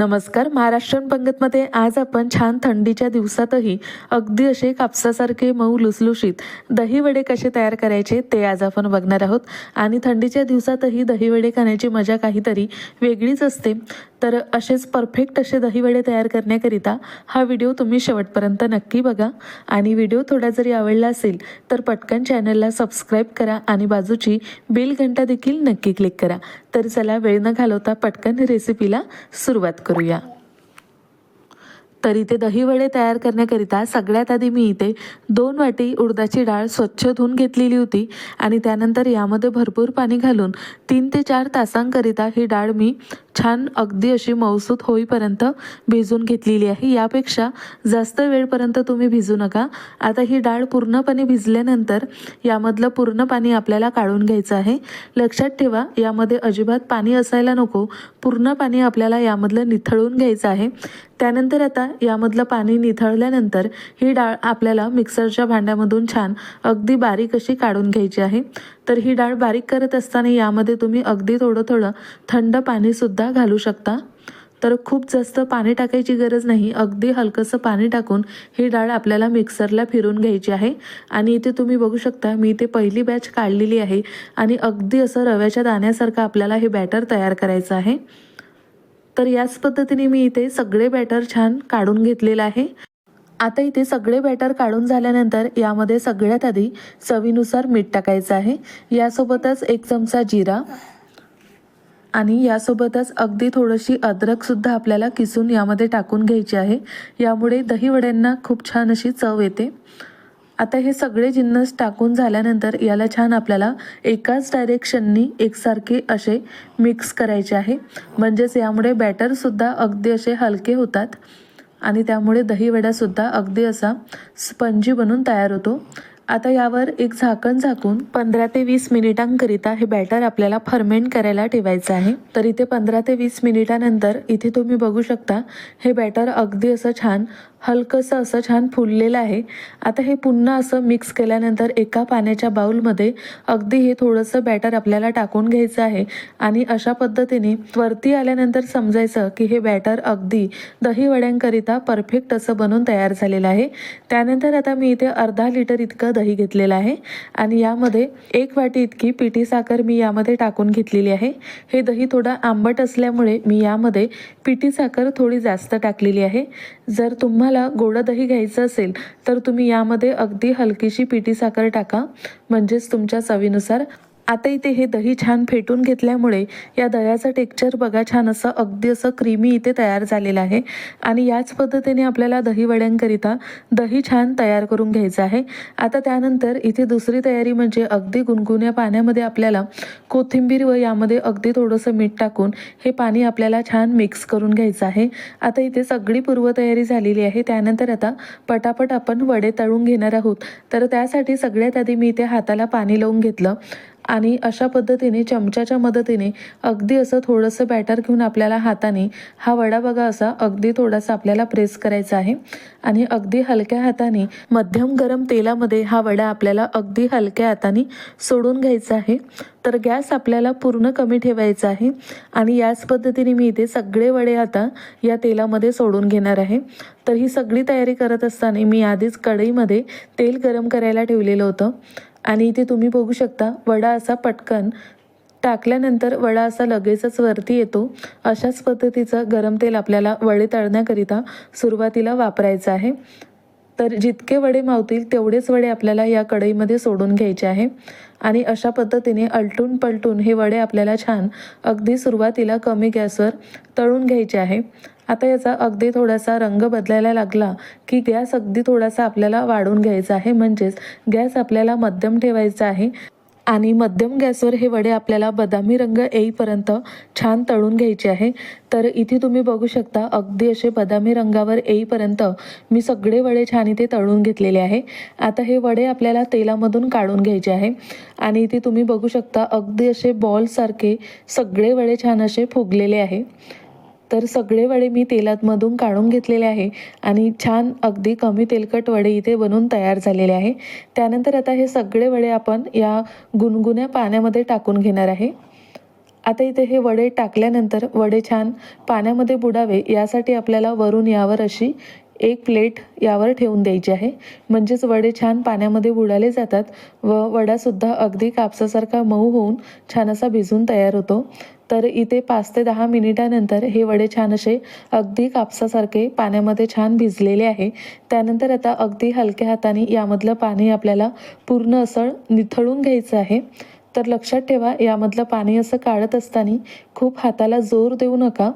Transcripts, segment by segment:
नमस्कार. महाराष्ट्रीयन पंगतमध्ये आज आपण छान थंडीच्या दिवसातही अगदी असे कापसासारखे मऊ लुसलुशीत दहीवडे कसे तयार करायचे ते आज आपण बघणार आहोत. आणि थंडीच्या दिवसातही दहीवडे खाण्याची मजा काहीतरी वेगळीच असते. तर असेच परफेक्ट असे दहीवडे तयार करण्याकरिता हा व्हिडिओ तुम्ही शेवटपर्यंत नक्की बघा. आणि व्हिडिओ थोडा जरी आवडला असेल तर पटकन चॅनलला सबस्क्राईब करा आणि बाजूची बेल घंटा देखील नक्की क्लिक करा. तर चला वेळ न घालवता पटकन रेसिपीला सुरुवात करूया. तर इथे दहीवडे तयार करण्याकरिता सगळ्यात आधी मी इथे दोन वाटी उडदाची डाळ स्वच्छ धुवून घेतलेली होती आणि त्यानंतर यामध्ये भरपूर पाणी घालून तीन ते चार तासांकरिता ही डाळ मी छान अगदी अशी मऊसूत होईपर्यंत भिजून घेतलेली आहे. यापेक्षा जास्त वेळपर्यंत तुम्ही भिजू नका. आता ही डाळ पूर्णपणे भिजल्यानंतर यामधलं पूर्ण पाणी आपल्याला काढून घ्यायचं आहे. लक्षात ठेवा यामध्ये अजिबात पाणी असायला नको. पूर्ण पाणी आपल्याला यामधलं निथळून घ्यायचं आहे. त्यानंतर आता यामधलं पाणी निथळल्यानंतर ही डाळ आपल्याला मिक्सरच्या भांड्यामधून छान अगदी बारीक अशी काढून घ्यायची आहे. तर ही डाळ बारीक करत असताना यामध्ये तुम्ही अगदी थोडं थोडं थंड पाणीसुद्धा घालू शकता. तर खूप जास्त पाणी टाकायची गरज नाही. अगदी हलकंसं पाणी टाकून ही डाळ आपल्याला मिक्सरला फिरून घ्यायची आहे. आणि इथे तुम्ही बघू शकता मी इथे पहिली बॅच काढलेली आहे. आणि अगदी असं रव्याच्या दाण्यासारखं आपल्याला हे बॅटर तयार करायचं आहे. तर याच पद्धतीने मी इथे सगळे बॅटर छान काढून घेतलेलं आहे. आता इथे सगळे बॅटर काढून झाल्यानंतर यामध्ये सगळ्यात आधी चवीनुसार मीठ टाकायचं आहे. यासोबतच एक चमचा जिरा आणि यासोबतच अगदी थोडीशी अद्रकसुद्धा आपल्याला किसून यामध्ये टाकून घ्यायची आहे. यामुळे दहीवड्यांना खूप छान अशी चव येते. आता हे सगळे जिन्नस टाकून झाल्यानंतर याला छान आपल्याला एकाच डायरेक्शननी एकसारखे असे मिक्स करायचे आहे. म्हणजेच यामुळे बॅटरसुद्धा अगदी असे हलके होतात. आणि त्यामुळे दहीवडासुद्धा अगदी असा स्पंजी बनून तयार होतो. आता यावर एक झाकण झाकून पंधरा ते वीस मिनिटांकरिता हे बॅटर आपल्याला फर्मेंट करायला ठेवायचं आहे. तर इथे पंधरा ते वीस मिनिटानंतर इथे तुम्ही बघू शकता हे बॅटर अगदी असं छान हलकंसं असं छान फुललेलं आहे. आता हे पुन्हा असं मिक्स केल्यानंतर एका पाण्याच्या बाउलमध्ये अगदी हे थोडंसं बॅटर आपल्याला टाकून घ्यायचं आहे. आणि अशा पद्धतीने वरती आल्यानंतर समजायचं की हे बॅटर अगदी दही वड्यांकरिता परफेक्ट असं बनून तयार झालेलं आहे. त्यानंतर आता मी इथे अर्धा लिटर इतकं दही घेतलेलं आहे. आणि यामध्ये एक वाटी इतकी पिठी साखर मी यामध्ये टाकून घेतलेली आहे. हे दही थोडं आंबट असल्यामुळे मी यामध्ये पिठी साखर थोडी जास्त टाकलेली आहे. जर तुम्हाला तुम्हाला गोडं दही घ्यायचं असेल तर तुम्ही यामध्ये अगदी हलकीशी पिठी साखर टाका म्हणजेच तुमच्या चवीनुसार. आता इथे हे दही छान फेटून घेतल्यामुळे या दह्याचं टेक्चर बघा छान असं अगदी असं क्रीमी इथे तयार झालेलं आहे. आणि याच पद्धतीने आपल्याला दही वड्यांकरिता दही छान तयार करून घ्यायचं आहे. आता त्यानंतर इथे दुसरी तयारी म्हणजे अगदी गुणगुण्या पाण्यामध्ये आपल्याला कोथिंबीर व यामध्ये अगदी थोडंसं मीठ टाकून हे पाणी आपल्याला छान मिक्स करून घ्यायचं आहे. आता इथे सगळी पूर्वतयारी झालेली आहे. त्यानंतर आता पटापट आपण वडे तळून घेणार आहोत. तर त्यासाठी सगळ्यात आधी मी इथे हाताला पाणी लावून घेतलं. आणि अशा पद्धतीने चमच्याच्या मदतीने अगदी असं थोडंसं बॅटर घेऊन आपल्याला हाताने हा वडा बघा असा अगदी थोडासा आपल्याला प्रेस करायचा आहे. आणि अगदी हलक्या हाताने मध्यम गरम तेलामध्ये हा वडा आपल्याला अगदी हलक्या हाताने सोडून घ्यायचा आहे. तर गॅस आपल्याला पूर्ण कमी ठेवायचा आहे. आणि याच पद्धतीने मी इथे सगळे वडे आता या तेलामध्ये सोडून घेणार आहे. तर ही सगळी तयारी करत असताना मी आधीच कढईमध्ये तेल गरम करायला ठेवलेलं होतं. आणि इथे तुम्ही बघू शकता वडा असा पटकन टाकल्यानंतर वडा असा लगेचच वरती येतो. अशाच पद्धतीचं गरम तेल आपल्याला वडे तळण्याकरिता सुरुवातीला वापरायचं आहे. तर जितके वडे मावतील तेवढेच वडे आपल्याला या कढईमध्ये सोडून घ्यायचे आहे. आणि अशा पद्धतीने अलटून पलटून हे वडे आपल्याला छान अगदी सुरुवातीला कमी गॅसवर तळून घ्यायचे आहे. आता याचा अगदी थोडासा रंग बदलायला लागला की गॅस अगदी थोडासा आपल्याला वाढून घ्यायचा आहे. म्हणजेच गॅस आपल्याला मध्यम ठेवायचा आहे. आणि मध्यम गॅसवर हे वडे आपल्याला बदामी रंग येईपर्यंत छान तळून घ्यायचे आहे. तर इथे तुम्ही बघू शकता अगदी असे बदामी रंगावर येईपर्यंत मी सगळे वडे छान इथे तळून घेतलेले आहे. आता हे वडे आपल्याला तेलामधून काढून घ्यायचे आहे. आणि इथे तुम्ही बघू शकता अगदी असे बॉलसारखे सगळे वडे छान असे फुगलेले आहे. तर सगळे वडे मी तेलातमधून काढून घेतलेले आहे आणि छान अगदी कमी तेलकट वडे इथे बनून तयार झालेले आहे. त्यानंतर आता हे सगळे वडे आपण या गुणगुण्या पाण्यामध्ये टाकून घेणार आहे. आता इथे हे वडे टाकल्यानंतर वडे छान पाण्यामध्ये बुडावे यासाठी आपल्याला वरून यावर अशी एक प्लेट यावर ठेवून द्यायची आहे. म्हणजेच वडे छान पाण्यामध्ये बुडाले जातात व वडासुद्धा अगदी कापसासारखा मऊ होऊन छान असा भिजून तयार होतो. तर इथे पाच ते दहा मिनिटानंतर हे वडे छान असे अगदी कापसासारखे पाण्यामध्ये छान भिजलेले आहे. त्यानंतर आता अगदी हलक्या हाताने यामधलं पाणी आपल्याला पूर्ण असं निथळून घ्यायचं आहे. तर लक्षात ठेवा यामधलं पाणी असं काढत असताना खूप हाताला जोर देऊ नका.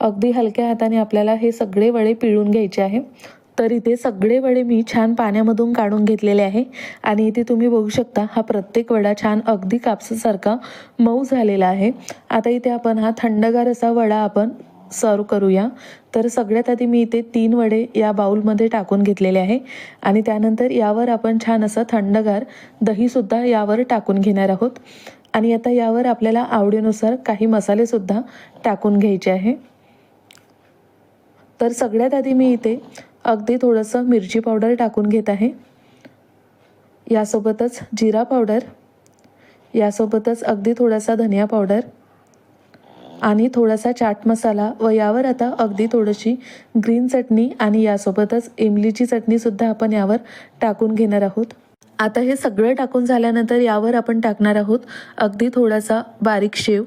अगदी हलक्या हाताने आपल्याला हे सगळे वडे पिळून घ्यायचे आहे. तर इथे सगळे वडे मी छान पाण्यामधून काढून घेतलेले आहे. आणि इथे तुम्ही बघू शकता हा प्रत्येक वडा छान अगदी कापसासारखा मऊ झालेला आहे. आता इथे आपण हा थंडगार असा वडा आपण सर्व करूया. तर सगळ्यात आधी मी इथे तीन वडे या बाउलमध्ये टाकून घेतलेले आहे. आणि त्यानंतर यावर आपण छान असं थंडगार दहीसुद्धा यावर टाकून घेणार आहोत. आणि आता यावर आपल्याला आवडीनुसार काही मसालेसुद्धा टाकून घ्यायचे आहे. तर सगळ्यात आधी मी इथे अगदी थोडंसं मिरची पावडर टाकून घेत आहे. यासोबतच जिरा पावडर यासोबतच अगदी थोडासा धनिया पावडर आणि थोडासा चाट मसाला व यावर आता अगदी थोडीशी ग्रीन चटणी आणि यासोबतच इमलीची चटणीसुद्धा आपण यावर टाकून घेणार आहोत. आता हे सगळं टाकून झाल्यानंतर यावर आपण टाकणार आहोत अगदी थोडासा बारीक शेव.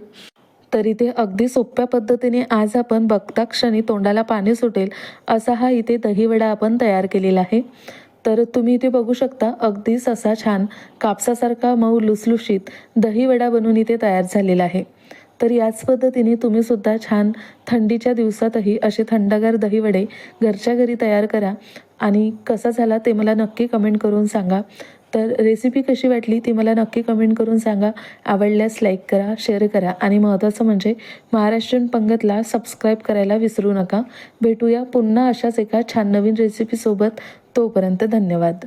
तर इथे अगदी सोप्या पद्धतीने आज आपण बघता क्षणी तोंडाला पाणी सुटेल असा हा इथे दहीवडा आपण तयार केलेला आहे. तर तुम्ही इथे बघू शकता अगदीच असा छान कापसासारखा मऊ लुसलुशीत दहीवडा बनून इथे तयार झालेला आहे. तर याच पद्धतीने तुम्ही सुद्धा छान थंडीच्या दिवसातही असे थंडगार दहीवडे घरच्या घरी तयार करा. आणि कसा झाला ते मला नक्की कमेंट करून सांगा. तर रेसिपी कशी वाटली ती मला नक्की कमेंट करून सांगा. आवडल्यास लाईक करा शेअर करा आणि महत्त्वाचं म्हणजे महाराष्ट्रीयन पंगतला सबस्क्राईब करायला विसरू नका. भेटूया पुन्हा अशाच एका छान नवीन रेसिपीसोबत तोपर्यंत धन्यवाद.